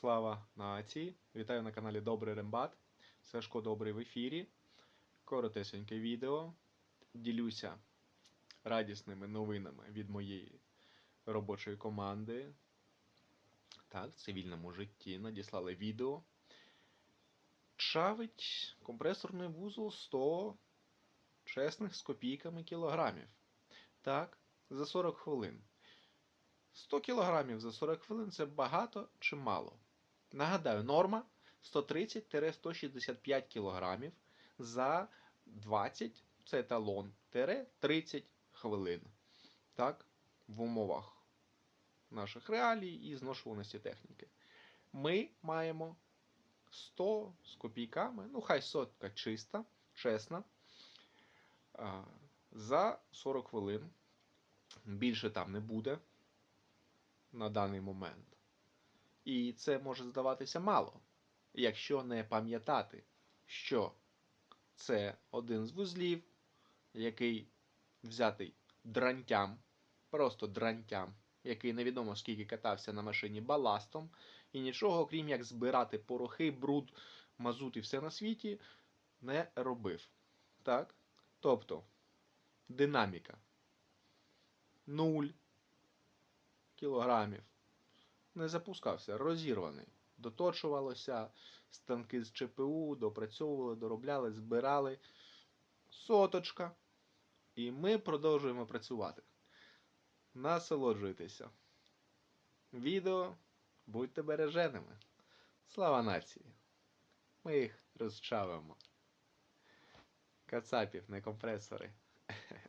Слава нації! Вітаю на каналі Добрий Рембат. Сашко Добрий в ефірі. Коротесеньке відео. Ділюся радісними новинами від моєї робочої команди. Так, в цивільному житті надіслали відео. Чавить компресорний вузол 100 чесних з копійками кілограмів. Так, за 40 хвилин. 100 кілограмів за 40 хвилин це багато чи мало? Нагадаю, норма 130-165 кілограмів за 20, це еталон, 30 хвилин. Так, в умовах наших реалій і зношуваності техніки. Ми маємо 100 з копійками, ну хай сотка чиста, чесна, за 40 хвилин. Більше там не буде на даний момент. І це може здаватися мало, якщо не пам'ятати, що це один з вузлів, який взятий дрантям, просто дрантям, який невідомо скільки катався на машині баластом, і нічого, окрім як збирати порохи, бруд, мазут і все на світі, не робив. Так? Тобто, динаміка 0 кілограмів. Не запускався, розірваний. Доточувалося, станки з ЧПУ, допрацьовували, доробляли, збирали. Соточка. І ми продовжуємо працювати. Насолоджуйтеся. Відео будьте береженими. Слава нації! Ми їх розчавимо. Кацапів, не компресори.